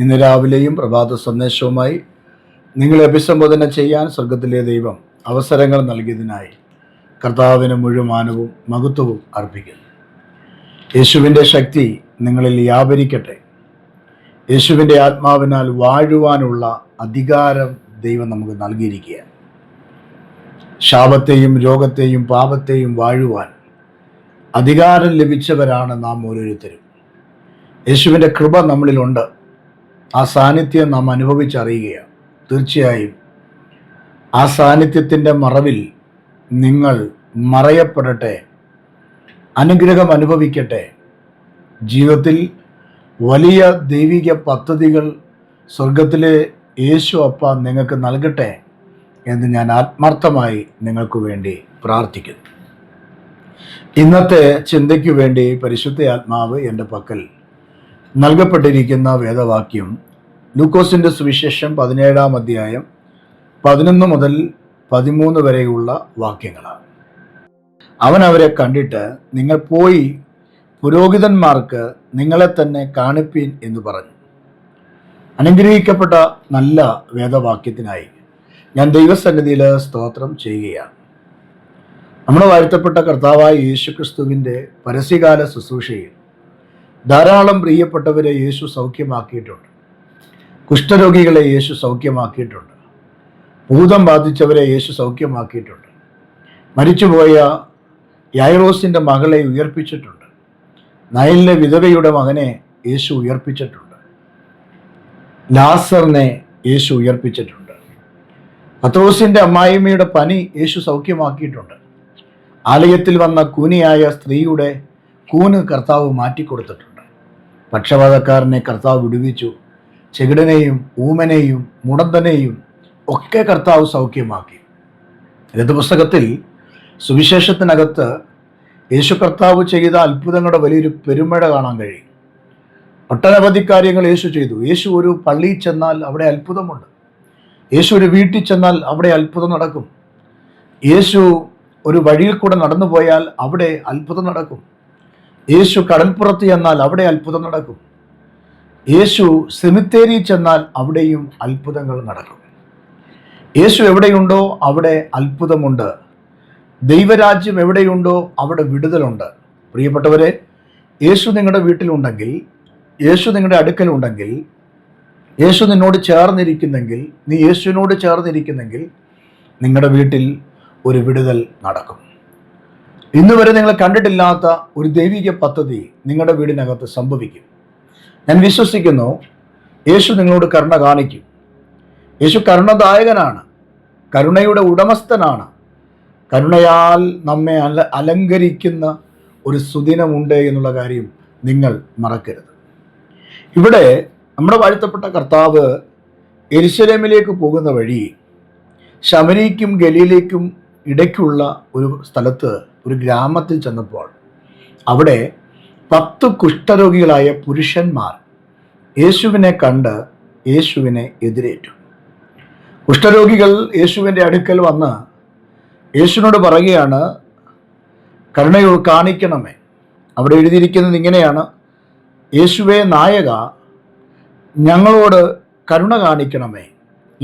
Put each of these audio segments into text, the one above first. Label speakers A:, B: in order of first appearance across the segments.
A: ഇന്ന് രാവിലെയും പ്രഭാത സന്ദേശവുമായി നിങ്ങളെ അഭിസംബോധന ചെയ്യാൻ സ്വർഗത്തിലെ ദൈവം അവസരങ്ങൾ നൽകിയതിനായി കർത്താവിന് മുഴുവനാനവും മഹത്വവും അർപ്പിക്കുന്നു. യേശുവിന്റെ ശക്തി നിങ്ങളിൽ വ്യാപരിക്കട്ടെ. യേശുവിന്റെ ആത്മാവിനാൽ വാഴുവാനുള്ള അധികാരം ദൈവം നമുക്ക് നൽകിയിരിക്കുകയാണ്. ശാപത്തെയും രോഗത്തെയും പാപത്തെയും വാഴുവാൻ അധികാരം ലഭിച്ചവരാണ് നാം ഓരോരുത്തരും. യേശുവിന്റെ കൃപ നമ്മളിലുണ്ട്. ആ സാന്നിധ്യം നാം അനുഭവിച്ചറിയുകയാണ്. തീർച്ചയായും ആ സാന്നിധ്യത്തിന്റെ മറവിൽ നിങ്ങൾ മറയപ്പെടട്ടെ അനുഗ്രഹം അനുഭവിക്കട്ടെ. ജീവിതത്തിൽ വലിയ ദൈവിക പദ്ധതികൾ സ്വർഗത്തിലെ യേശു അപ്പ നിങ്ങൾക്ക് നൽകട്ടെ എന്ന് ഞാൻ ആത്മാർത്ഥമായി നിങ്ങൾക്ക് വേണ്ടി പ്രാർത്ഥിക്കുന്നു. ഇന്നത്തെ ചിന്തയ്ക്ക് വേണ്ടി പരിശുദ്ധ ആത്മാവ് എന്റെ പക്കൽ നൽകപ്പെട്ടിരിക്കുന്ന വേദവാക്യം ലൂക്കോസിന്റെ സുവിശേഷം പതിനേഴാം അധ്യായം പതിനൊന്ന് മുതൽ പതിമൂന്ന് വരെയുള്ള വാക്യങ്ങളാണ്. അവൻ അവരെ കണ്ടിട്ട് നിങ്ങൾ പോയി പുരോഹിതന്മാർക്ക് നിങ്ങളെ തന്നെ കാണിപ്പീൻ എന്ന് പറഞ്ഞു. അനുഗ്രഹിക്കപ്പെട്ട നല്ല വേദവാക്യത്തിനായി ഞാൻ ദൈവസന്നിധിയിൽ സ്തോത്രം ചെയ്യുകയാണ്. നമ്മുടെ വാഴ്ത്തപ്പെട്ട കർത്താവായ യേശു ക്രിസ്തുവിന്റെ പരസ്യകാല ശുശ്രൂഷയിൽ ധാരാളം പ്രിയപ്പെട്ടവരെ യേശു സൗഖ്യമാക്കിയിട്ടുണ്ട്. കുഷ്ഠരോഗികളെ യേശു സൗഖ്യമാക്കിയിട്ടുണ്ട്. ഭൂതം ബാധിച്ചവരെ യേശു സൗഖ്യമാക്കിയിട്ടുണ്ട്. മരിച്ചുപോയ യായറോസിന്റെ മകളെ ഉയർപ്പിച്ചിട്ടുണ്ട്. നയലിലെ വിധവയുടെ മകനെ യേശു ഉയർപ്പിച്ചിട്ടുണ്ട്. ലാസറിനെ യേശു ഉയർപ്പിച്ചിട്ടുണ്ട്. പത്രോസിന്റെ അമ്മായിമ്മയുടെ പനി യേശു സൗഖ്യമാക്കിയിട്ടുണ്ട്. ആലയത്തിൽ വന്ന കൂനിയായ സ്ത്രീയുടെ കൂന് കർത്താവ് മാറ്റിക്കൊടുത്തിട്ടുണ്ട്. പക്ഷപാതക്കാരനെ കർത്താവ് വിടുവിച്ചു. ചെകിടനെയും ഊമനെയും മുടന്തനെയും ഒക്കെ കർത്താവ് സൗഖ്യമാക്കി. ഇന്നത്തെ പുസ്തകത്തിൽ സുവിശേഷത്തിനകത്ത് യേശു കർത്താവ് ചെയ്ത അത്ഭുതങ്ങളുടെ വലിയൊരു പെരുമഴ കാണാൻ കഴിയും. ഒട്ടനവധി കാര്യങ്ങൾ യേശു ചെയ്തു. യേശു ഒരു പള്ളിയിൽ ചെന്നാൽ അവിടെ അത്ഭുതമുണ്ട്. യേശു ഒരു വീട്ടിൽ ചെന്നാൽ അവിടെ അത്ഭുതം നടക്കും. യേശു ഒരു വഴിയിൽ കൂടെ നടന്നു പോയാൽ അവിടെ അത്ഭുതം നടക്കും. യേശു കടൽപ്പുറത്ത് ചെന്നാൽ അവിടെ അത്ഭുതം നടക്കും. യേശു സെമിത്തേരി ചെന്നാൽ അവിടെയും അത്ഭുതങ്ങൾ നടക്കും. യേശു എവിടെയുണ്ടോ അവിടെ അത്ഭുതമുണ്ട്. ദൈവരാജ്യം എവിടെയുണ്ടോ അവിടെ വിടുതലുണ്ട്. പ്രിയപ്പെട്ടവരെ യേശു നിങ്ങളുടെ വീട്ടിലുണ്ടെങ്കിൽ യേശു നിങ്ങളുടെ അടുക്കലുണ്ടെങ്കിൽ യേശു നിന്നോട് ചേർന്നിരിക്കുന്നെങ്കിൽ നീ യേശുവിനോട് ചേർന്നിരിക്കുന്നെങ്കിൽ നിങ്ങളുടെ വീട്ടിൽ ഒരു വിടുതൽ നടക്കും. ഇന്നുവരെ നിങ്ങൾ കണ്ടിട്ടില്ലാത്ത ഒരു ദൈവിക പദ്ധതി നിങ്ങളുടെ വീടിനകത്ത് സംഭവിക്കും. ഞാൻ വിശ്വസിക്കുന്നു യേശു നിങ്ങളോട് കരുണ കാണിക്കും. യേശു കരുണദായകനാണ്. കരുണയുടെ ഉടമസ്ഥനാണ്. കരുണയാൽ നമ്മെ അല അലങ്കരിക്കുന്ന ഒരു സുദിനമുണ്ട് എന്നുള്ള കാര്യം നിങ്ങൾ മറക്കരുത്. ഇവിടെ നമ്മുടെ വാഴ്ത്തപ്പെട്ട കർത്താവ് എരിശലേമിലേക്ക് പോകുന്ന വഴി ശമരിക്കും ഗലിയിലേക്കും ഇടയ്ക്കുള്ള ഒരു സ്ഥലത്ത് ഒരു ഗ്രാമത്തിൽ ചെന്നപ്പോൾ അവിടെ പത്ത് കുഷ്ഠരോഗികളായ പുരുഷന്മാർ യേശുവിനെ കണ്ട് യേശുവിനെ എതിരേറ്റു. കുഷ്ഠരോഗികൾ യേശുവിന്റെ അടുക്കൽ വന്ന് യേശുവിനോട് പറയുകയാണ് കരുണയോ കാണിക്കണമേ. അവിടെ എഴുതിയിരിക്കുന്നത് ഇങ്ങനെയാണ് യേശുവെ നായക ഞങ്ങളോട് കരുണ കാണിക്കണമേ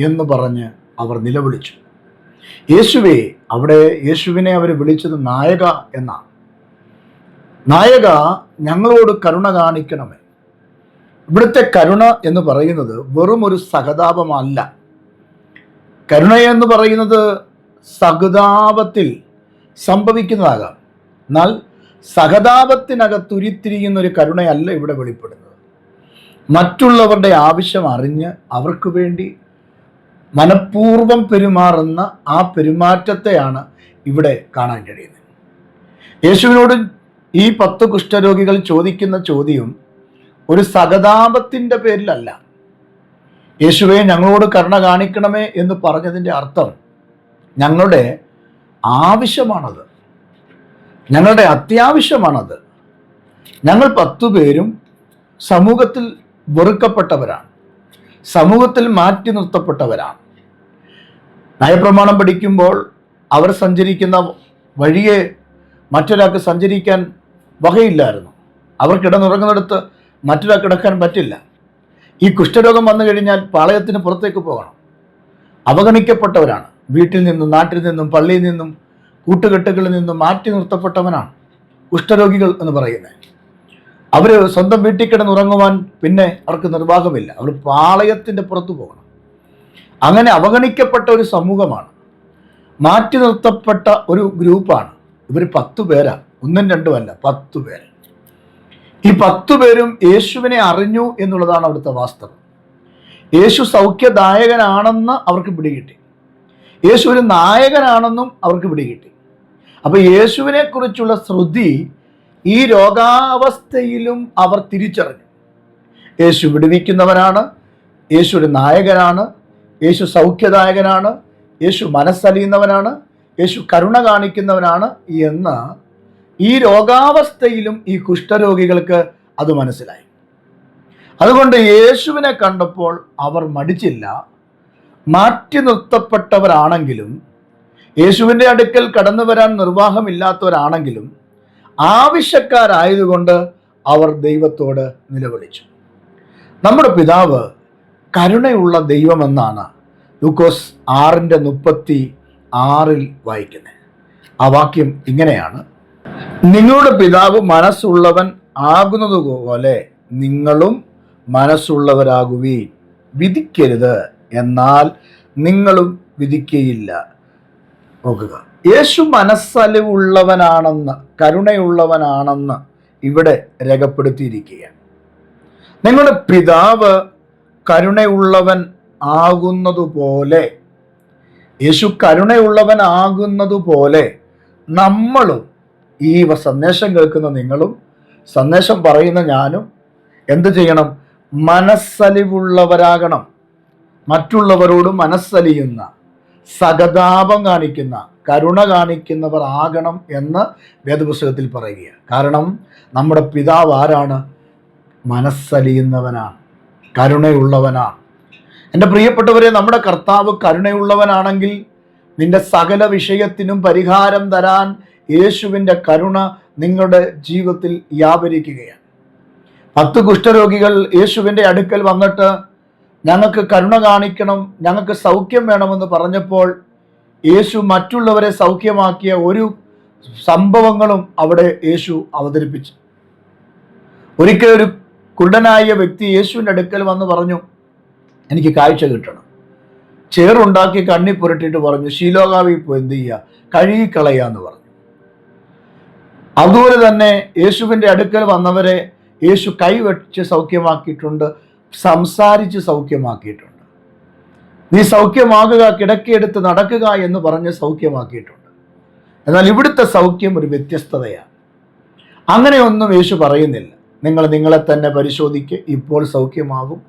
A: എന്ന് പറഞ്ഞ് അവർ നിലവിളിച്ചു. യേശുവെ അവിടെ യേശുവിനെ അവർ വിളിച്ചത് നായക എന്നാണ്. നായക ഞങ്ങളോട് കരുണ കാണിക്കണമേ. ഇവിടുത്തെ കരുണ എന്ന് പറയുന്നത് വെറും ഒരു സഹതാപമല്ല. കരുണ എന്ന് പറയുന്നത് സഹതാപത്തിൽ സംഭവിക്കുന്നതാകാം. എന്നാൽ സഹതാപത്തിനകത്തുരുത്തിരിക്കുന്ന ഒരു കരുണയല്ല ഇവിടെ വെളിപ്പെടുന്നത്. മറ്റുള്ളവരുടെ ആവശ്യം അറിഞ്ഞ് അവർക്ക് വേണ്ടി മനഃപൂർവം പെരുമാറുന്ന ആ പെരുമാറ്റത്തെയാണ് ഇവിടെ കാണാൻ കഴിയുന്നത്. യേശുവിനോട് ഈ പത്ത് കുഷ്ഠരോഗികൾ ചോദിക്കുന്ന ചോദ്യം ഒരു സഹതാപത്തിന്റെ പേരിലല്ല. യേശുവെ ഞങ്ങളോട് കരുണ കാണിക്കണമേ എന്ന് പറഞ്ഞതിന്റെ അർത്ഥം ഞങ്ങളുടെ ആവശ്യമാണത്. ഞങ്ങളുടെ അത്യാവശ്യമാണത്. ഞങ്ങൾ പത്തു പേരും സമൂഹത്തിൽ വെറുക്കപ്പെട്ടവരാണ്. സമൂഹത്തിൽ മാറ്റി നിർത്തപ്പെട്ടവരാണ്. നയപ്രമാണം പഠിക്കുമ്പോൾ അവർ സഞ്ചരിക്കുന്ന വഴിയെ മറ്റൊരാൾക്ക് സഞ്ചരിക്കാൻ വകയില്ലായിരുന്നു. അവർ കിടന്നുറങ്ങുന്നിടത്ത് മറ്റൊരാൾ കിടക്കാൻ പറ്റില്ല. ഈ കുഷ്ഠരോഗം വന്നു കഴിഞ്ഞാൽ പാളയത്തിന് പുറത്തേക്ക് പോകണം. അവഗണിക്കപ്പെട്ടവരാണ്. വീട്ടിൽ നിന്നും നാട്ടിൽ നിന്നും പള്ളിയിൽ നിന്നും കൂട്ടുകെട്ടുകളിൽ നിന്നും മാറ്റി നിർത്തപ്പെട്ടവനാണ് കുഷ്ഠരോഗികൾ എന്ന് പറയുന്നത്. അവർ സ്വന്തം വീട്ടിൽ കിടന്നുറങ്ങുവാൻ പിന്നെ അവർക്ക് നിർവാഹമില്ല. അവർ പാളയത്തിന്റെ പുറത്തു പോകണം. അങ്ങനെ അവഗണിക്കപ്പെട്ട ഒരു സമൂഹമാണ്. മാറ്റി നിർത്തപ്പെട്ട ഒരു ഗ്രൂപ്പാണ്. ഇവർ പത്തു പേരാ ഒന്നും രണ്ടും അല്ല പത്തു പേര്. ഈ പത്തു പേരും യേശുവിനെ അറിഞ്ഞു എന്നുള്ളതാണ് അവിടുത്തെ വാസ്തവം. യേശു സൗഖ്യദായകനാണെന്ന് അവർക്ക് പിടികിട്ടി. യേശു ഒരു നായകനാണെന്നും അവർക്ക് പിടികിട്ടി. അപ്പൊ യേശുവിനെ കുറിച്ചുള്ള ശ്രുതി ഈ രോഗാവസ്ഥയിലും അവർ തിരിച്ചറിഞ്ഞു. യേശു വിടുവിക്കുന്നവനാണ് യേശു ഒരു നായകനാണ് യേശു സൗഖ്യദായകനാണ് യേശു മനസ്സലിയുന്നവനാണ് യേശു കരുണ കാണിക്കുന്നവനാണ് എന്ന് ഈ രോഗാവസ്ഥയിലും ഈ കുഷ്ഠരോഗികൾക്ക് അത് മനസ്സിലായി. അതുകൊണ്ട് യേശുവിനെ കണ്ടപ്പോൾ അവർ മടിച്ചില്ല. മാറ്റി നിർത്തപ്പെട്ടവരാണെങ്കിലും യേശുവിന്റെ അടുക്കൽ കടന്നു വരാൻ നിർവാഹമില്ലാത്തവരാണെങ്കിലും ആവശ്യക്കാരായതുകൊണ്ട് അവർ ദൈവത്തോട് നിലവിളിച്ചു. നമ്മുടെ പിതാവ് കരുണയുള്ള ദൈവമെന്നാണ് ലൂക്കോസ് ആറിന്റെ മുപ്പത്തി ആറിൽ വായിക്കുന്നത്. ആ വാക്യം ഇങ്ങനെയാണ്. നിങ്ങളുടെ പിതാവ് മനസ്സുള്ളവൻ ആകുന്നതുപോലെ നിങ്ങളും മനസ്സുള്ളവരാകുവീൻ. വിധിക്കരുത് എന്നാൽ നിങ്ങളും വിധിക്കയില്ല. നോക്കുക. യേശു മനസ്സലിവുള്ളവനാണെന്ന് കരുണയുള്ളവനാണെന്ന് ഇവിടെ രേഖപ്പെടുത്തിയിരിക്കുകയാണ്. നിങ്ങളുടെ പിതാവ് കരുണയുള്ളവൻ ആകുന്നതുപോലെ യേശു കരുണയുള്ളവൻ ആകുന്നതുപോലെ നമ്മളും ഈ സന്ദേശം കേൾക്കുന്ന നിങ്ങളും സന്ദേശം പറയുന്ന ഞാനും എന്ത് ചെയ്യണം? മനസ്സലിവുള്ളവരാകണം. മറ്റുള്ളവരോട് മനസ്സലിയുന്ന സഹതാപം കാണിക്കുന്ന കരുണ കാണിക്കുന്നവർ ആകണം എന്ന് വേദപുസ്തകത്തിൽ പറയുകയാണ്. കാരണം നമ്മുടെ പിതാവ് ആരാണ്? മനസ്സലിയുന്നവനാണ് കരുണയുള്ളവനാണ്. എന്റെ പ്രിയപ്പെട്ടവരെ നമ്മുടെ കർത്താവ് കരുണയുള്ളവനാണെങ്കിൽ നിന്റെ സകല വിഷയത്തിനും പരിഹാരം തരാൻ യേശുവിന്റെ കരുണ നിങ്ങളുടെ ജീവിതത്തിൽ വ്യാപരിക്കുകയാണ്. പത്ത് കുഷ്ഠരോഗികൾ യേശുവിന്റെ അടുക്കൽ വന്നിട്ട് ഞങ്ങൾക്ക് കരുണ കാണിക്കണം ഞങ്ങൾക്ക് സൗഖ്യം വേണമെന്ന് പറഞ്ഞപ്പോൾ യേശു മറ്റുള്ളവരെ സൗഖ്യമാക്കിയ ഒരു സംഭവങ്ങളും അവിടെ യേശു അവതരിപ്പിച്ചു. ഒരിക്കൽ ഒരു കുടനായ വ്യക്തി യേശുവിന്റെ അടുക്കൽ വന്ന് പറഞ്ഞു എനിക്ക് കാഴ്ച കിട്ടണം. ചേറുണ്ടാക്കി കണ്ണി പുരട്ടിയിട്ട് പറഞ്ഞു ശീലോകാവി പോയി എന്ത് ചെയ്യുക? കഴുകിക്കളയാന്ന് പറഞ്ഞു. അതുപോലെ തന്നെ യേശുവിന്റെ അടുക്കൽ വന്നവരെ യേശു കൈവച്ച് സൗഖ്യമാക്കിയിട്ടുണ്ട് സംസാരിച്ച് സൗഖ്യമാക്കിയിട്ടുണ്ട്. നീ സൗഖ്യമാകുക കിടക്കിയെടുത്ത് നടക്കുക എന്ന് പറഞ്ഞ് സൗഖ്യമാക്കിയിട്ടുണ്ട്. എന്നാൽ ഇവിടുത്തെ സൗഖ്യം ഒരു വ്യത്യസ്തതയാണ്. അങ്ങനെയൊന്നും യേശു പറയുന്നില്ല. നിങ്ങൾ നിങ്ങളെ തന്നെ പരിശോധിക്ക് ഇപ്പോൾ സൗഖ്യമാകും.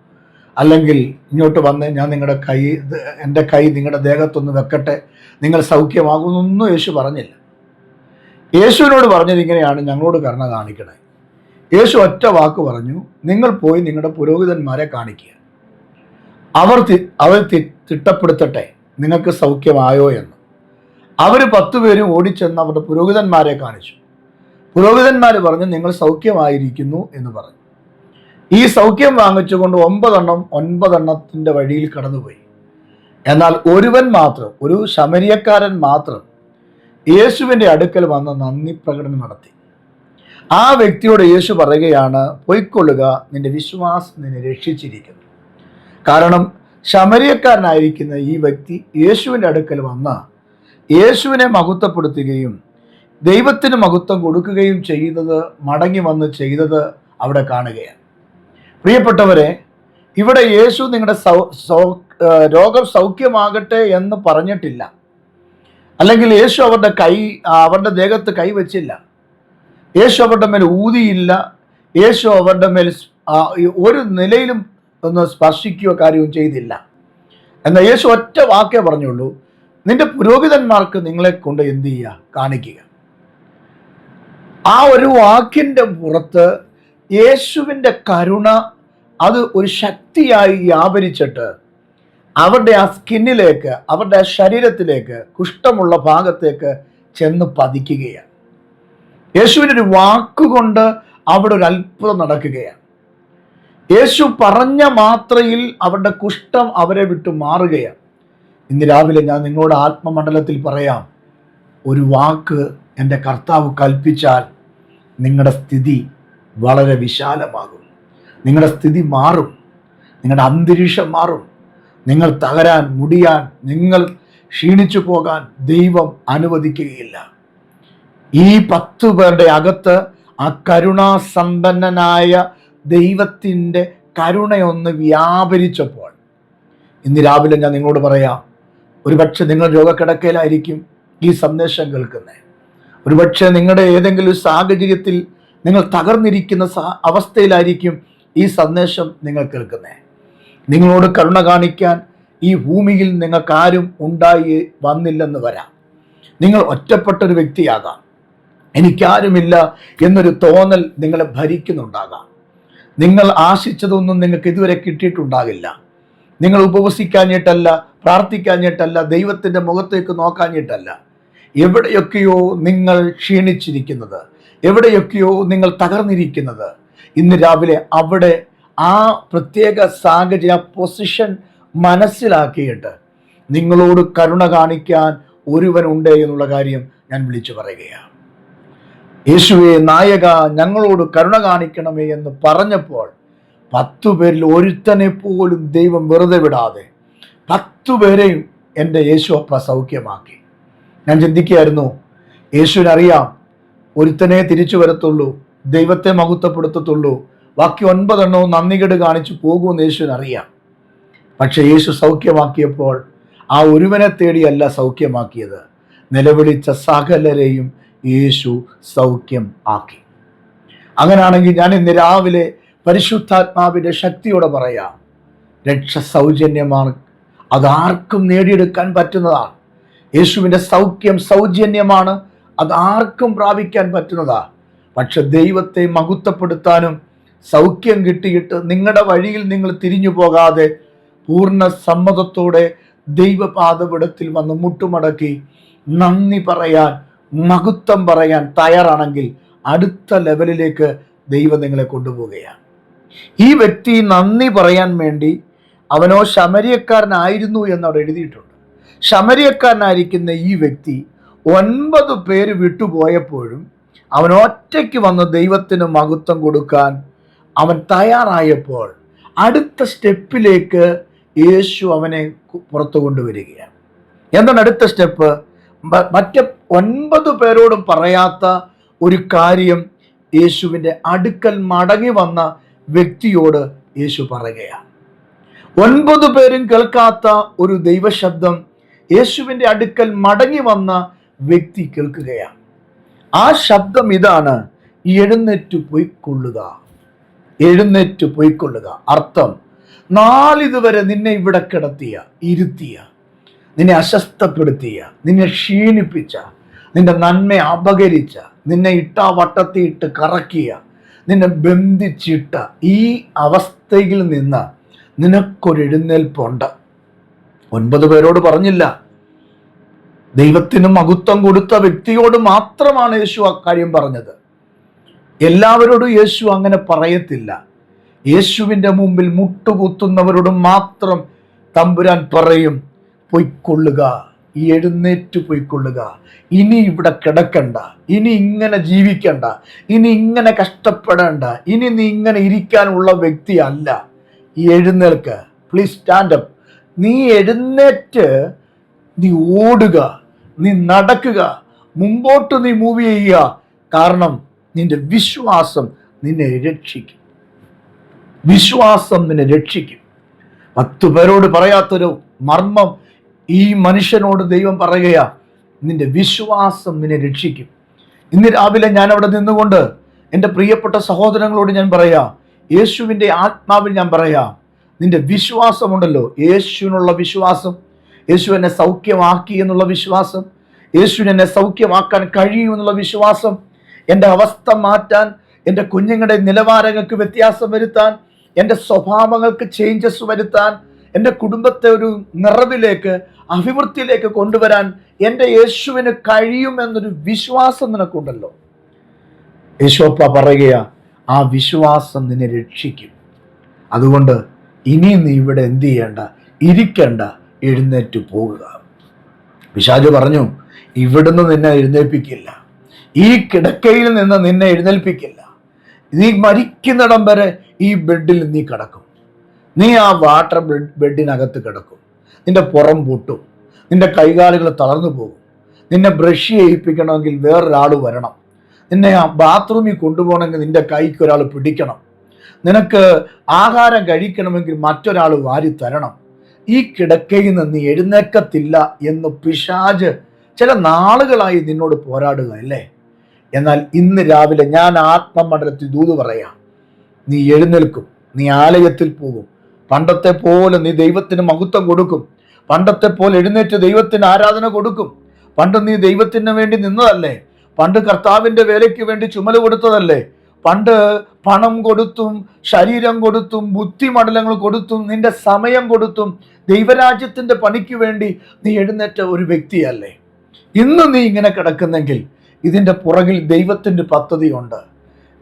A: അല്ലെങ്കിൽ ഇങ്ങോട്ട് വന്ന് ഞാൻ നിങ്ങളുടെ കൈ എന്റെ കൈ നിങ്ങളുടെ ദേഹത്തൊന്ന് വെക്കട്ടെ നിങ്ങൾ സൗഖ്യമാകുമെന്നൊന്നും യേശു പറഞ്ഞില്ല. യേശുവിനോട് പറഞ്ഞത് ഇങ്ങനെയാണ് ഞങ്ങളോട് കരുണ കാണിക്കണേ. യേശു ഒറ്റ വാക്ക് പറഞ്ഞു നിങ്ങൾ പോയി നിങ്ങളുടെ പുരോഹിതന്മാരെ കാണിക്കുക. അവർ അവർ തിട്ടപ്പെടുത്തട്ടെ നിങ്ങൾക്ക് സൗഖ്യമായോ എന്ന്. അവർ പത്തുപേരും ഓടിച്ചെന്ന് അവരുടെ പുരോഹിതന്മാരെ കാണിച്ചു. പുരോഹിതന്മാർ പറഞ്ഞു നിങ്ങൾ സൗഖ്യമായിരിക്കുന്നു എന്ന് പറഞ്ഞു. ഈ സൗഖ്യം വാങ്ങിച്ചുകൊണ്ട് ഒമ്പതെണ്ണം ഒൻപതെണ്ണത്തിന്റെ വഴിയിൽ കടന്നുപോയി. എന്നാൽ ഒരുവൻ മാത്രം ഒരു ശമരിയക്കാരൻ മാത്രം യേശുവിന്റെ അടുക്കൽ വന്ന് നന്ദി പ്രകടനം നടത്തി. ആ വ്യക്തിയോട് യേശു പറയുകയാണ് പൊയ്ക്കൊള്ളുക നിന്റെ വിശ്വാസം നിന്നെ രക്ഷിച്ചിരിക്കുന്നു. കാരണം ശമരിയക്കാരനായിരിക്കുന്ന ഈ വ്യക്തി യേശുവിന്റെ അടുക്കൽ വന്ന് യേശുവിനെ മഹത്വപ്പെടുത്തുകയും ദൈവത്തിന് മഹത്വം കൊടുക്കുകയും ചെയ്തത് മടങ്ങി വന്ന് ചെയ്തത് അവിടെ കാണുകയാണ്. പ്രിയപ്പെട്ടവരെ ഇവിടെ യേശു നിങ്ങളുടെ സൗ രോഗം സൗഖ്യമാകട്ടെ എന്ന് പറഞ്ഞിട്ടില്ല. അല്ലെങ്കിൽ യേശു അവരുടെ കൈ അവരുടെ ദേഹത്ത് കൈവച്ചില്ല യേശു അവരുടെ മേൽ ഊതിയില്ല. യേശു അവരുടെ മേൽ ഒരു നിലയിലും ഒന്ന് സ്പർശിക്കുകയോ കാര്യവും ചെയ്തില്ല. എന്നാൽ യേശു ഒറ്റ വാക്കേ പറഞ്ഞുള്ളൂ നിന്റെ പുരോഹിതന്മാർക്ക് നിങ്ങളെ കൊണ്ട് എന്ത് ചെയ്യുക കാണിക്കുക. ആ ഒരു വാക്കിന്റെ പുറത്ത് യേശുവിന്റെ കരുണ അത് ഒരു ശക്തിയായി വ്യാപരിച്ചിട്ട് അവരുടെ ആ സ്കിന്നിലേക്ക് അവരുടെ ശരീരത്തിലേക്ക് കുഷ്ഠമുള്ള ഭാഗത്തേക്ക് ചെന്ന് പതിക്കുകയാണ്. യേശുവിന്റെ ഒരു വാക്കുകൊണ്ട് അവിടെ ഒരു അത്ഭുതം നടക്കുകയാണ്. യേശു പറഞ്ഞ മാത്രയിൽ അവരുടെ കുഷ്ഠം അവരെ വിട്ടു മാറുകയാണ്. ഇന്ന് രാവിലെ ഞാൻ നിങ്ങളുടെ ആത്മമണ്ഡലത്തിൽ പറയാം ഒരു വാക്ക് എന്റെ കർത്താവ് കൽപ്പിച്ചാൽ നിങ്ങളുടെ സ്ഥിതി വളരെ വിശാലമാകും. നിങ്ങളുടെ സ്ഥിതി മാറും. നിങ്ങളുടെ അന്തരീക്ഷം മാറും. നിങ്ങൾ തകരാൻ മുടിയാൻ നിങ്ങൾ ക്ഷീണിച്ചു പോകാൻ ദൈവം അനുവദിക്കുകയില്ല. ഈ പത്തു പേരുടെ അകത്ത് ആ കരുണാസമ്പന്നനായ ദൈവത്തിന്റെ കരുണയൊന്ന് വ്യാപരിച്ചപ്പോൾ ഇന്ന് രാവിലെ ഞാൻ നിങ്ങളോട് പറയാം ഒരുപക്ഷെ നിങ്ങൾ രോഗക്കിടക്കയിലായിരിക്കും ഈ സന്ദേശം കേൾക്കുന്നത്. ഒരുപക്ഷെ നിങ്ങളുടെ ഏതെങ്കിലും സാഹചര്യത്തിൽ നിങ്ങൾ തകർന്നിരിക്കുന്ന അവസ്ഥയിലായിരിക്കും ഈ സന്ദേശം നിങ്ങൾ കേൾക്കുന്നത്. നിങ്ങളോട് കരുണ കാണിക്കാൻ ഈ ഭൂമിയിൽ നിങ്ങൾക്കാരും ഉണ്ടായി വന്നില്ലെന്ന് വരാം. നിങ്ങൾ ഒറ്റപ്പെട്ടൊരു വ്യക്തിയാകാം. എനിക്കാരുമില്ല എന്നൊരു തോന്നൽ നിങ്ങളെ ഭരിക്കുന്നുണ്ടാകാം. നിങ്ങൾ ആശിച്ചതൊന്നും നിങ്ങൾക്ക് ഇതുവരെ കിട്ടിയിട്ടുണ്ടാകില്ല. നിങ്ങൾ ഉപവസിക്കാഞ്ഞിട്ടല്ല പ്രാർത്ഥിക്കാഞ്ഞിട്ടല്ല ദൈവത്തിന്റെ മുഖത്തേക്ക് നോക്കാഞ്ഞിട്ടല്ല. എവിടെയൊക്കെയോ നിങ്ങൾ ക്ഷീണിച്ചിരിക്കുന്നത് എവിടെയൊക്കെയോ നിങ്ങൾ തകർന്നിരിക്കുന്നത്. ഇന്ന് രാവിലെ അവിടെ ആ പ്രത്യേക സാഹചര്യ പൊസിഷൻ മനസ്സിലാക്കിയിട്ട് നിങ്ങളോട് കരുണ കാണിക്കാൻ ഒരുവൻ ഉണ്ട് എന്നുള്ള കാര്യം ഞാൻ വിളിച്ചു പറയുകയാണ്. യേശുവെ നായക ഞങ്ങളോട് കരുണ കാണിക്കണമേ എന്ന് പറഞ്ഞപ്പോൾ പത്തു പേരിൽ ഒരുത്തനെ പോലും ദൈവം വെറുതെ വിടാതെ പത്തു പേരെയും എന്റെ യേശു അപ്പ സൗഖ്യമാക്കി. ഞാൻ ചിന്തിക്കുകയായിരുന്നു യേശുവിനറിയാം ഒരുത്തനെ തിരിച്ചു വരത്തുള്ളൂ ദൈവത്തെ മഹത്വപ്പെടുത്തത്തുള്ളൂ ബാക്കി ഒൻപതെണ്ണവും നന്ദികേട് കാണിച്ചു പോകുമെന്ന് യേശുവിനറിയാം പക്ഷെ യേശു സൗഖ്യമാക്കിയപ്പോൾ ആ ഒരുവനെ തേടിയല്ല സൗഖ്യമാക്കിയത്. നിലവിളിച്ച സകലരെയും യേശു സൗഖ്യം ആക്കി. അങ്ങനെയാണെങ്കിൽ ഞാൻ ഇന്ന് രാവിലെ പരിശുദ്ധാത്മാവിന്റെ ശക്തിയോടെ പറയാം രക്ഷ സൗജന്യമാണ് അതാർക്കും നേടിയെടുക്കാൻ പറ്റുന്നതാണ്. യേശുവിന്റെ സൗഖ്യം സൗജന്യമാണ്. അതാർക്കും പ്രാപിക്കാൻ പറ്റുന്നതാണ്. പക്ഷെ ദൈവത്തെ മഹത്വപ്പെടുത്താനും സൗഖ്യം കിട്ടിയിട്ട് നിങ്ങളുടെ വഴിയിൽ നിങ്ങൾ തിരിഞ്ഞു പോകാതെ പൂർണ സമ്മതത്തോടെ ദൈവപാദപിടത്തിൽ വന്ന് മുട്ടുമടക്കി നന്ദി പറയാൻ മഹത്വം പറയാൻ തയ്യാറാണെങ്കിൽ അടുത്ത ലെവലിലേക്ക് ദൈവം നിങ്ങളെ കൊണ്ടുപോവുകയാണ്. ഈ വ്യക്തി നന്ദി പറയാൻ വേണ്ടി അവനോ ശമരിയക്കാരനായിരുന്നു എന്നവിടെ എഴുതിയിട്ടുണ്ട്. ശമരിയക്കാരനായിരിക്കുന്ന ഈ വ്യക്തി ഒൻപത് പേര് വിട്ടുപോയപ്പോഴും അവൻ ഒറ്റയ്ക്ക് വന്ന് ദൈവത്തിന് മഹത്വം കൊടുക്കാൻ അവൻ തയ്യാറായപ്പോൾ അടുത്ത സ്റ്റെപ്പിലേക്ക് യേശു അവനെ പുറത്തു കൊണ്ടുവരികയാണ്. എന്താണ് അടുത്ത സ്റ്റെപ്പ്? മറ്റ് ഒൻപത് പേരോടും പറയാത്ത ഒരു കാര്യം യേശുവിന്റെ അടുക്കൽ മടങ്ങി വന്ന വ്യക്തിയോട് യേശു പറയുകയാണ്. ഒൻപത് പേരും കേൾക്കാത്ത ഒരു ദൈവശബ്ദം യേശുവിന്റെ അടുക്കൽ മടങ്ങി വന്ന വ്യക്തി കേൾക്കുകയാണ്. ആ ശബ്ദം ഇതാണ് എഴുന്നേറ്റ് പൊയ്ക്കൊള്ളുക. എഴുന്നേറ്റ് പോയിക്കൊള്ളുക. അർത്ഥം നാളിതുവരെ നിന്നെ ഇവിടെ കിടത്തിയ ഇരുത്തിയ നിന്നെ അസ്വസ്ഥപ്പെടുത്തിയ നിന്നെ ക്ഷീണിപ്പിച്ച നിന്റെ നന്മ അപകരിച്ച നിന്നെ ഇട്ടാ വട്ടത്തിയിട്ട് കറക്കിയ നിന്നെ ബന്ധിച്ചിട്ട ഈ അവസ്ഥയിൽ നിന്ന് നിനക്കൊരു എഴുന്നേൽപ്പുണ്ട്. ഒൻപത് പേരോട് പറഞ്ഞില്ല. ദൈവത്തിന് മഹത്വം കൊടുത്ത വ്യക്തിയോട് മാത്രമാണ് യേശു അക്കാര്യം പറഞ്ഞത്. എല്ലാവരോടും യേശു അങ്ങനെ പറയത്തില്ല. യേശുവിന്റെ മുമ്പിൽ മുട്ടുകുത്തുന്നവരോട് മാത്രം തമ്പുരാൻ പറയും പൊയ്ക്കൊള്ളുക എഴുന്നേറ്റ് പൊയ്ക്കൊള്ളുക. ഇനി ഇവിടെ കിടക്കണ്ട ഇനി ഇങ്ങനെ ജീവിക്കണ്ട ഇനി ഇങ്ങനെ കഷ്ടപ്പെടേണ്ട ഇനി നീ ഇങ്ങനെ ഇരിക്കാനുള്ള വ്യക്തിയല്ല. എഴുന്നേൽക്ക് പ്ലീസ് സ്റ്റാൻഡപ്പ് നീ എഴുന്നേറ്റ് നീ ഓടുക നീ നടക്കുക മുമ്പോട്ട് നീ മൂവ് ചെയ്യുക. കാരണം നിന്റെ വിശ്വാസം നിന്നെ രക്ഷിക്കും. വിശ്വാസം നിന്നെ രക്ഷിക്കും. പത്ത് പേരോട് പറയാത്തൊരു മർമ്മം ഈ മനുഷ്യനോട് ദൈവം പറയുകയാ നിന്റെ വിശ്വാസം നിന്നെ രക്ഷിക്കും. ഇന്ന് രാവിലെ ഞാൻ അവിടെ നിന്നുകൊണ്ട് എന്റെ പ്രിയപ്പെട്ട സഹോദരങ്ങളോട് ഞാൻ പറയാ യേശുവിന്റെ ആത്മാവിൽ ഞാൻ പറയാ നിന്റെ വിശ്വാസമുണ്ടല്ലോ യേശുവിനുള്ള വിശ്വാസം യേശു എന്നെ സൗഖ്യമാക്കി എന്നുള്ള വിശ്വാസം യേശുവിന് എന്നെ സൗഖ്യമാക്കാൻ കഴിയുമെന്നുള്ള വിശ്വാസം എന്റെ അവസ്ഥ മാറ്റാൻ എന്റെ കുഞ്ഞുങ്ങളുടെ നിലവാരങ്ങൾക്ക് വ്യത്യാസം വരുത്താൻ എന്റെ സ്വഭാവങ്ങൾക്ക് ചേഞ്ചസ് വരുത്താൻ എന്റെ കുടുംബത്തെ ഒരു നിറവിലേക്ക് അഭിവൃദ്ധിയിലേക്ക് കൊണ്ടുവരാൻ എന്റെ യേശുവിന് കഴിയുമെന്നൊരു വിശ്വാസം നിനക്കുണ്ടല്ലോ. യേശോപ്പ പറയുക ആ വിശ്വാസം നിന്നെ രക്ഷിക്കും. അതുകൊണ്ട് ഇനി നീ ഇവിടെ എന്ത് ചെയ്യേണ്ട? ഇരിക്കേണ്ട എഴുന്നേറ്റ് പോവുക. വിശാജ് പറഞ്ഞു ഇവിടുന്ന് നിന്നെ എഴുന്നേൽപ്പിക്കില്ല. ഈ കിടക്കയിൽ നിന്ന് നിന്നെ എഴുന്നേൽപ്പിക്കില്ല. നീ മരിക്കുന്നിടം വരെ ഈ ബെഡിൽ നീ കിടക്കും. നീ ആ വാട്ടർ ബെഡ് ബെഡിനകത്ത് കിടക്കും. നിന്റെ പുറം പൊട്ടും. നിന്റെ കൈകാലുകൾ തളർന്നു പോകും. നിന്നെ ബ്രഷ് ചെയ്യിപ്പിക്കണമെങ്കിൽ വേറൊരാൾ വരണം. നിന്നെ ആ ബാത്റൂമിൽ കൊണ്ടുപോകണമെങ്കിൽ നിന്റെ കൈക്ക് ഒരാൾ പിടിക്കണം. നിനക്ക് ആഹാരം കഴിക്കണമെങ്കിൽ മറ്റൊരാൾ വാരി തരണം. ഈ കിടക്കയിൽ നിന്ന് എഴുന്നേക്കത്തില്ല എന്ന് പിശാജ് ചില നാളുകളായി നിന്നോട് പോരാടുക അല്ലേ എന്നാൽ ഇന്ന് രാവിലെ ഞാൻ ആത്മമണ്ഡലത്തിൽ ദൂത് പറയാം. നീ എഴുന്നേൽക്കും നീ ആലയത്തിൽ പോകും. പണ്ടത്തെ പോലെ നീ ദൈവത്തിന് മഹത്വം കൊടുക്കും. പണ്ടത്തെ പോലെ എഴുന്നേറ്റ് ദൈവത്തിന് ആരാധന കൊടുക്കും. പണ്ട് നീ ദൈവത്തിന് വേണ്ടി നിന്നതല്ലേ? പണ്ട് കർത്താവിന്റെ വേലയ്ക്ക് വേണ്ടി ചുമല കൊടുത്തതല്ലേ? പണ്ട് പണം കൊടുത്തും ശരീരം കൊടുത്തും ബുദ്ധിമണ്ഡലങ്ങൾ കൊടുത്തും നിന്റെ സമയം കൊടുത്തും ദൈവരാജ്യത്തിന്റെ പണിക്ക് വേണ്ടി നീ എഴുന്നേറ്റ ഒരു വ്യക്തിയല്ലേ? ഇന്ന് നീ ഇങ്ങനെ കിടക്കുന്നെങ്കിൽ ഇതിന്റെ പുറകിൽ ദൈവത്തിന്റെ പദ്ധതിയുണ്ട്.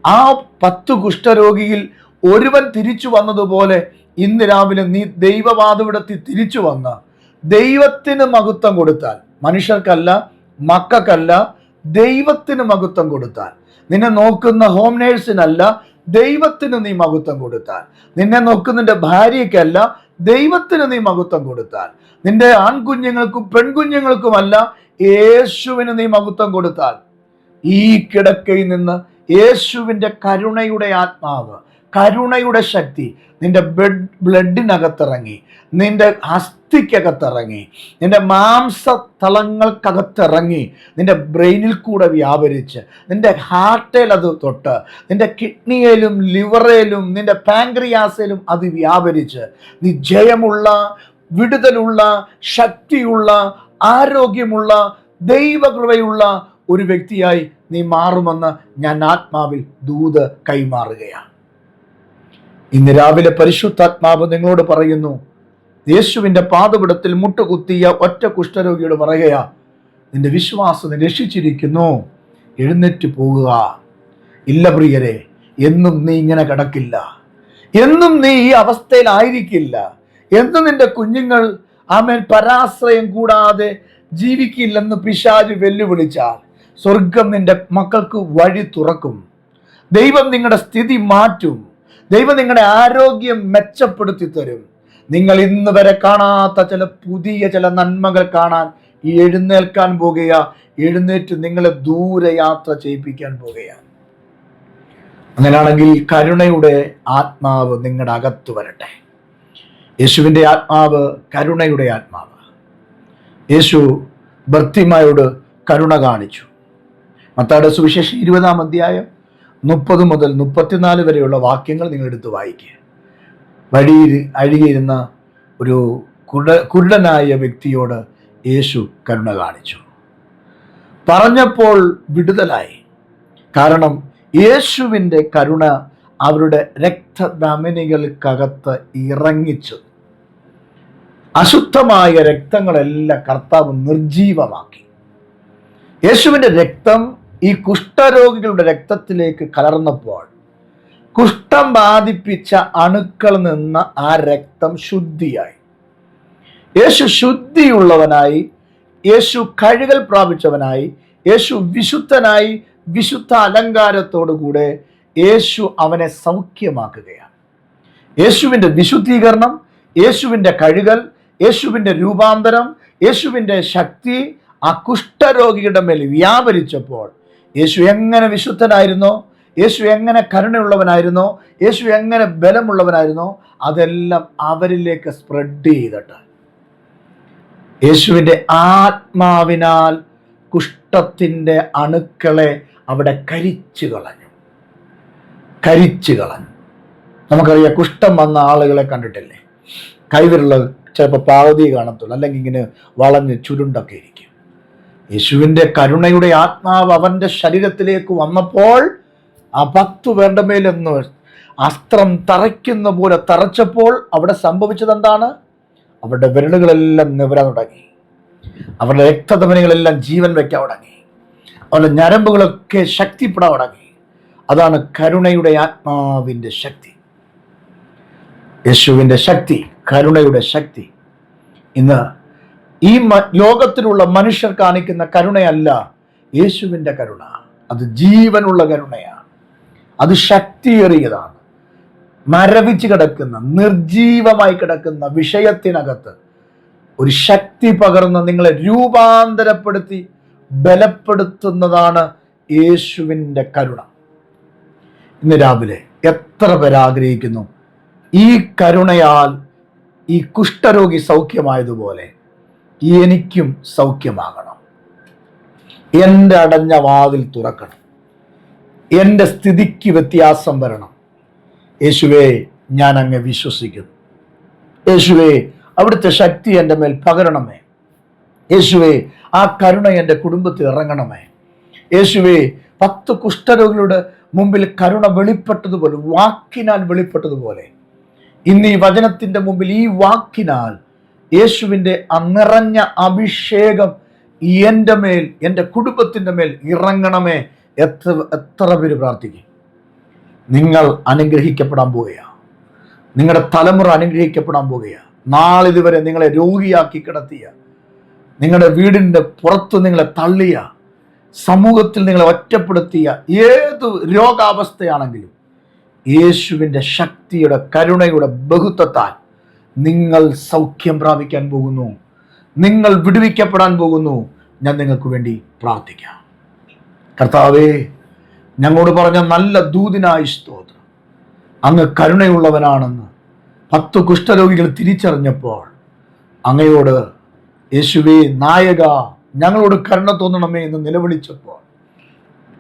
A: ആ പത്ത് കുഷ്ഠരോഗിയിൽ ഒരുവൻ തിരിച്ചു വന്നതുപോലെ ഇന്ന് രാവിലെ നീ ദൈവവാദവിടത്തിൽ തിരിച്ചു വന്ന് ദൈവത്തിന് മഹത്വം കൊടുത്താൽ മനുഷ്യർക്കല്ല മക്കൾക്കല്ല ദൈവത്തിന് മഹത്വം കൊടുത്താൽ. നിന്നെ നോക്കുന്ന ഹോം നേഴ്സിനല്ല ദൈവത്തിന് നീ മഹത്വം കൊടുത്താൽ. നിന്നെ നോക്കുന്ന നിന്റെ ഭാര്യയ്ക്കല്ല ദൈവത്തിന് നീ മഹത്വം കൊടുത്താൽ. നിന്റെ ആൺകുഞ്ഞുങ്ങൾക്കും പെൺകുഞ്ഞുങ്ങൾക്കുമല്ല യേശുവിന് നീ മഹത്വം കൊടുത്താൽ. ഈ കിടക്കയിൽ നിന്ന് യേശുവിന്റെ കരുണയുടെ ആത്മാവ് കരുണയുടെ ശക്തി. നിന്റെ ബ്ലഡ് ബ്ലഡിനകത്തിറങ്ങി. നിന്റെ അസ്ഥിക്കകത്തിറങ്ങി. നിന്റെ മാംസ തളങ്ങൾക്കകത്തിറങ്ങി നിന്റെ ബ്രെയിനിൽ കൂടെ വ്യാപരിച്ച്. നിന്റെ ഹാർട്ടേൽ അത് തൊട്ട്. നിന്റെ കിഡ്നിയിലും ലിവറേലും നിന്റെ പാങ്ക്രിയാസിലും അത് വ്യാപരിച്ച്. നീ ജയമുള്ള വിടുതലുള്ള ശക്തിയുള്ള ആരോഗ്യമുള്ള ദൈവകൃപയുള്ള ഒരു വ്യക്തിയായി നീ മാറുമെന്ന് ഞാൻ ആത്മാവിൽ ദൂത് കൈമാറുകയാണ്. ഇന്ന് രാവിലെ പരിശുദ്ധാത്മാവ് നിങ്ങളോട് പറയുന്നു യേശുവിന്റെ പാതപിടത്തിൽ മുട്ടുകുത്തിയ ഒറ്റ കുഷ്ഠരോഗിയോട് പറയുകയാ നിന്റെ വിശ്വാസം രക്ഷിച്ചിരിക്കുന്നു എഴുന്നേറ്റ് പോകുക. ഇല്ല പ്രിയരെ എന്നും നീ ഇങ്ങനെ കിടക്കില്ല. എന്നും നീ ഈ അവസ്ഥയിലായിരിക്കില്ല. എന്നും നിന്റെ കുഞ്ഞുങ്ങൾ ആമേൻ പരാശ്രയം കൂടാതെ ജീവിക്കില്ലെന്ന് പിശാജ് വെല്ലുവിളിച്ചാൽ സ്വർഗം നിന്റെ മക്കൾക്ക് വഴി തുറക്കും. ദൈവം നിങ്ങളുടെ സ്ഥിതി മാറ്റും. ദൈവം നിങ്ങളുടെ ആരോഗ്യം മെച്ചപ്പെടുത്തി തരും. നിങ്ങൾ ഇന്ന് വരെ കാണാത്ത ചില പുതിയ ചില നന്മകൾ കാണാൻ ഈ എഴുന്നേൽക്കാൻ പോകുക എഴുന്നേറ്റ് നിങ്ങളെ ദൂരെ യാത്ര ചെയ്യിപ്പിക്കാൻ പോകുകയാണ് അങ്ങനെയാണെങ്കിൽ കരുണയുടെ ആത്മാവ് നിങ്ങളുടെ അകത്ത് വരട്ടെ. യേശുവിന്റെ ആത്മാവ് കരുണയുടെ ആത്മാവ്. യേശു ഭർത്തിമായോട് കരുണ കാണിച്ചു. മത്താടെ സുവിശേഷം ഇരുപതാം അധ്യായം മുപ്പത് മുതൽ മുപ്പത്തിനാല് വരെയുള്ള വാക്യങ്ങൾ നിങ്ങൾ എടുത്ത് വായിക്കുക. വഴിയിൽ അഴുകിയിരുന്ന ഒരു കുട കുരുടനായ വ്യക്തിയോട് യേശു കരുണ കാണിച്ചു. പറഞ്ഞപ്പോൾ വിടുതലായി. കാരണം യേശുവിന്റെ കരുണ അവരുടെ രക്തധമനികൾക്കകത്ത് ഇറങ്ങിച്ചു. അശുദ്ധമായ രക്തങ്ങളെല്ലാം കർത്താവ് നിർജീവമാക്കി യേശുവിന്റെ രക്തം ഈ കുഷ്ഠരോഗികളുടെ രക്തത്തിലേക്ക് കലർന്നപ്പോൾ കുഷ്ഠം ബാധിപ്പിച്ച അണുക്കൾ നിന്ന് ആ രക്തം ശുദ്ധിയായി. യേശു ശുദ്ധിയുള്ളവനായി യേശു കഴുകൽ പ്രാപിച്ചവനായി യേശു വിശുദ്ധനായി വിശുദ്ധ അലങ്കാരത്തോടുകൂടെ യേശു അവനെ സൗഖ്യമാക്കുകയാണ്. യേശുവിന്റെ വിശുദ്ധീകരണം യേശുവിന്റെ കഴുകൽ യേശുവിന്റെ രൂപാന്തരം യേശുവിന്റെ ശക്തി ആ കുഷ്ഠരോഗിയുടെ മേൽ വ്യാപരിച്ചപ്പോൾ യേശു എങ്ങനെ വിശുദ്ധനായിരുന്നോ? യേശു എങ്ങനെ കരുണയുള്ളവനായിരുന്നോ? യേശു എങ്ങനെ ബലമുള്ളവനായിരുന്നോ? അതെല്ലാം അവരിലേക്ക് സ്പ്രെഡ് ചെയ്തിട്ട്. യേശുവിന്റെ ആത്മാവിനാൽ കുഷ്ഠത്തിന്റെ അണുക്കളെ അവിടെ കരിച്ചു കളഞ്ഞു. കരിച്ചു കളഞ്ഞു. നമുക്കറിയാം കുഷ്ഠം വന്ന ആളുകളെ കണ്ടിട്ടില്ലേ? കൈവിരൽ ചിലപ്പോൾ പാവതി കാണത്തുള്ളൂ. അല്ലെങ്കിൽ ഇങ്ങനെ വളഞ്ഞ് ചുരുണ്ടൊക്കെ ഇരിക്കും. യേശുവിന്റെ കരുണയുടെ ആത്മാവ് അവന്റെ ശരീരത്തിലേക്ക് വന്നപ്പോൾ ആ പത്തു വേണ്ടമേലെന്ന് മേലെന്ന് അസ്ത്രം തറയ്ക്കുന്ന പോലെ തറച്ചപ്പോൾ അവിടെ സംഭവിച്ചത് എന്താണ് അവരുടെ വിരലുകളെല്ലാം നിവരാൻ തുടങ്ങി. അവരുടെ രക്തധമനികളെല്ലാം ജീവൻ വയ്ക്കാൻ തുടങ്ങി. അവരുടെ ഞരമ്പുകളൊക്കെ ശക്തിപ്പെടാൻ തുടങ്ങി. അതാണ് കരുണയുടെ ആത്മാവിന്റെ ശക്തി. യേശുവിന്റെ ശക്തി കരുണയുടെ ശക്തി. ഇന്ന് ഈ ലോകത്തിലുള്ള മനുഷ്യർ കാണിക്കുന്ന കരുണയല്ല യേശുവിന്റെ കരുണ. അത് ജീവനുള്ള കരുണയാണ്. അത് ശക്തിയേറിയതാണ്. മരവിച്ച് കിടക്കുന്ന നിർജീവമായി കിടക്കുന്ന വിഷയത്തിനകത്ത് ഒരു ശക്തി പകർന്ന് നിങ്ങളെ രൂപാന്തരപ്പെടുത്തി ബലപ്പെടുത്തുന്നതാണ് യേശുവിന്റെ കരുണ. ഇന്ന് രാവിലെ എത്ര പേർ ആഗ്രഹിക്കുന്നു? ഈ കരുണയാൽ ഈ കുഷ്ഠരോഗി സൗഖ്യമായതുപോലെ എനിക്കും സൗഖ്യമാകണം. എന്റെ അടഞ്ഞ വാതിൽ തുറക്കണം. എന്റെ സ്ഥിതിക്ക് വ്യത്യാസം വരണം. യേശുവേ ഞാൻ അങ്ങ് വിശ്വസിക്കുന്നു. യേശുവേ അവിടുത്തെ ശക്തി എന്റെ മേൽ പകരണമേ. യേശുവേ ആ കരുണ എന്റെ കുടുംബത്തിൽ ഇറങ്ങണമേ. യേശുവേ പത്ത് കുഷ്ഠരോഗികളുടെ മുമ്പിൽ കരുണ വെളിപ്പെട്ടതുപോലെ വാക്കിനാൽ വെളിപ്പെട്ടതുപോലെ ഇന്ന് ഈ വചനത്തിന്റെ മുമ്പിൽ ഈ വാക്കിനാൽ യേശുവിന്റെ ആ അഭിഷേകം എന്റെ മേൽ എന്റെ കുടുംബത്തിന്റെ മേൽ ഇറങ്ങണമേ. എത്ര എത്ര പേര് പ്രാർത്ഥിക്കും? നിങ്ങൾ അനുഗ്രഹിക്കപ്പെടാൻ പോവുകയാണ് നിങ്ങളുടെ തലമുറ അനുഗ്രഹിക്കപ്പെടാൻ പോവുകയാണ് നാളിതുവരെ നിങ്ങളെ രോഗിയാക്കി കിടത്തിയ നിങ്ങളുടെ വീടിന്റെ പുറത്ത് നിങ്ങളെ തള്ളിയ സമൂഹത്തിൽ നിങ്ങളെ ഒറ്റപ്പെടുത്തിയ ഏത് രോഗാവസ്ഥയാണെങ്കിലും യേശുവിന്റെ ശക്തിയുടെ കരുണയുടെ ബഹുത്വത്താൽ നിങ്ങൾ സൗഖ്യം പ്രാപിക്കാൻ പോകുന്നു. നിങ്ങൾ വിടുവിക്കപ്പെടാൻ പോകുന്നു. ഞാൻ നിങ്ങൾക്ക് വേണ്ടി പ്രാർത്ഥിക്കാം. കർത്താവേ ഞങ്ങളോട് പറഞ്ഞ നല്ല ദൂതിനായി സ്തോത്രം. അങ്ങ് കരുണയുള്ളവനാണെന്ന് പത്ത് കുഷ്ഠരോഗികൾ തിരിച്ചറിഞ്ഞപ്പോൾ അങ്ങയോട് യേശുവേ നായക ഞങ്ങളോട് കരുണ തോന്നണമേ എന്ന് നിലവിളിച്ചപ്പോൾ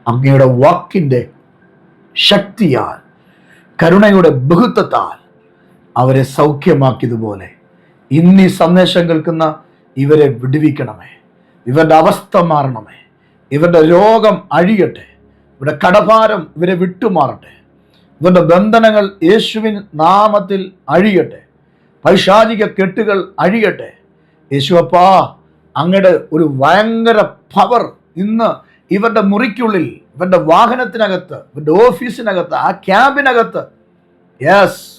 A: അങ്ങയുടെ വാക്കിന്റെ ശക്തിയാൽ കരുണയുടെ ബഹുത്വത്താൽ അവരെ സൗഖ്യമാക്കിയതുപോലെ ഇന്ന് ഈ സന്ദേശം കേൾക്കുന്ന ഇവരെ വിടുവിക്കണമേ. ഇവരുടെ അവസ്ഥ മാറണമേ. ഇവരുടെ രോഗം അഴിയട്ടെ. ഇവരുടെ കടഭാരം ഇവരെ വിട്ടുമാറട്ടെ. ഇവരുടെ ബന്ധനങ്ങൾ യേശുവിൻ നാമത്തിൽ അഴിയട്ടെ. പൈശാചിക കെട്ടുകൾ അഴിയട്ടെ. യേശുവപ്പാ അങ്ങയുടെ ഒരു ഭയങ്കര പവർ ഇന്ന് ഇവരുടെ മുറിക്കുള്ളിൽ ഇവരുടെ വാഹനത്തിനകത്ത് ഇവരുടെ ഓഫീസിനകത്ത് ആ ക്യാബിനകത്ത് യെസ്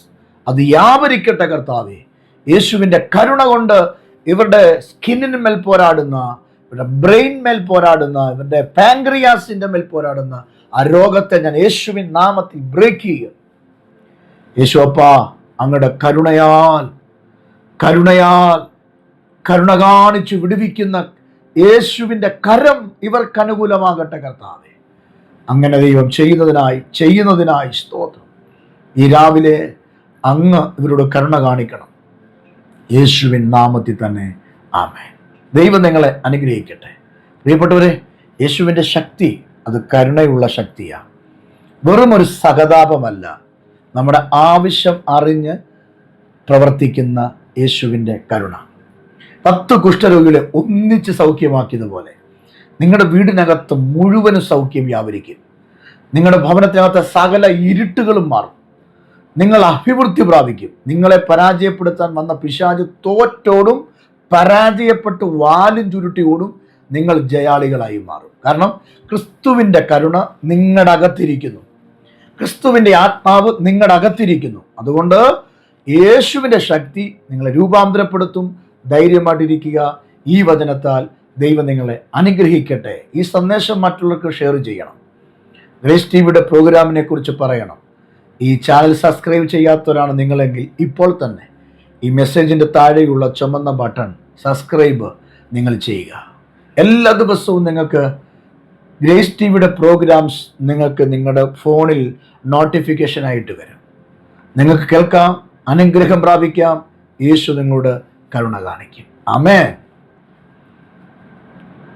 A: അത് യാവരിക്കട്ടെ കർത്താവേ. യേശുവിന്റെ കരുണ കൊണ്ട് ഇവരുടെ സ്കിന്നിന് മേൽ പോരാടുന്ന ഇവരുടെ ബ്രെയിൻ മേൽ പോരാടുന്ന ഇവരുടെ പാങ്ക്രിയാസിന്റെ മേൽ പോരാടുന്ന ആ രോഗത്തെ ഞാൻ യേശുവിൻ നാമത്തിൽ ബ്രേക്ക് ചെയ്യും. യേശു അപ്പ അങ്ങയുടെ കരുണയാൽ കരുണയാൽ കരുണ കാണിച്ചു വിടുവിക്കുന്ന യേശുവിന്റെ കരം ഇവർക്ക് അനുകൂലമാകട്ടെ കർത്താവെ. അങ്ങനെ ദൈവം ചെയ്യുന്നതിനായി ചെയ്യുന്നതിനായി സ്തോത്രം. ഈ രാവിലെ അങ്ങ് ഇവരോട് കരുണ കാണിക്കണം. യേശുവിൻ നാമത്തിൽ തന്നെ ആമേ ദൈവം നിങ്ങളെ അനുഗ്രഹിക്കട്ടെ. പ്രിയപ്പെട്ടവരെ യേശുവിന്റെ ശക്തി അത് കരുണയുള്ള ശക്തിയാണ് വെറും ഒരു സഹതാപമല്ല. നമ്മുടെ ആവശ്യം അറിഞ്ഞ് പ്രവർത്തിക്കുന്ന യേശുവിന്റെ കരുണ. പത്ത് കുഷ്ഠരോഗികളെ ഒന്നിച്ച് സൗഖ്യമാക്കിയതുപോലെ നിങ്ങളുടെ വീടിനകത്ത് മുഴുവനും സൗഖ്യം വ്യാപരിക്കും. നിങ്ങളുടെ ഭവനത്തിനകത്തെ സകല ഇരുട്ടുകളും മാറും. നിങ്ങൾ അഭിവൃദ്ധി പ്രാപിക്കും. നിങ്ങളെ പരാജയപ്പെടുത്താൻ വന്ന പിശാജ് തോറ്റോടും പരാജയപ്പെട്ട് വാലും ചുരുട്ടിയോടും നിങ്ങൾ ജയാളികളായി മാറും. കാരണം ക്രിസ്തുവിന്റെ കരുണ നിങ്ങളുടെ അകത്തിരിക്കുന്നു. ക്രിസ്തുവിന്റെ ആത്മാവ് നിങ്ങളുടെ അകത്തിരിക്കുന്നു. അതുകൊണ്ട് യേശുവിന്റെ ശക്തി നിങ്ങളെ രൂപാന്തരപ്പെടുത്തും. ധൈര്യമായിട്ടിരിക്കുക. ഈ വചനത്താൽ ദൈവം നിങ്ങളെ അനുഗ്രഹിക്കട്ടെ. ഈ സന്ദേശം മറ്റുള്ളവർക്ക് ഷെയർ ചെയ്യണം. ഗ്രേസ് ടി വിയുടെ പ്രോഗ്രാമിനെ കുറിച്ച് പറയണം. ഈ ചാനൽ സബ്സ്ക്രൈബ് ചെയ്യാത്തവരാണ് നിങ്ങളെങ്കിൽ ഇപ്പോൾ തന്നെ ഈ മെസ്സേജിന്റെ താഴെയുള്ള ചുമന്ന ബട്ടൺ സബ്സ്ക്രൈബ് നിങ്ങൾ ചെയ്യുക. എല്ലാ ദിവസവും നിങ്ങൾക്ക് ഗ്രേസ് ടി വിയുടെ പ്രോഗ്രാംസ് നിങ്ങൾക്ക് നിങ്ങളുടെ ഫോണിൽ നോട്ടിഫിക്കേഷൻ ആയിട്ട് വരും. നിങ്ങൾക്ക് കേൾക്കാം അനുഗ്രഹം പ്രാപിക്കാം യേശു നിങ്ങളോട് കരുണ കാണിക്കും. അമേ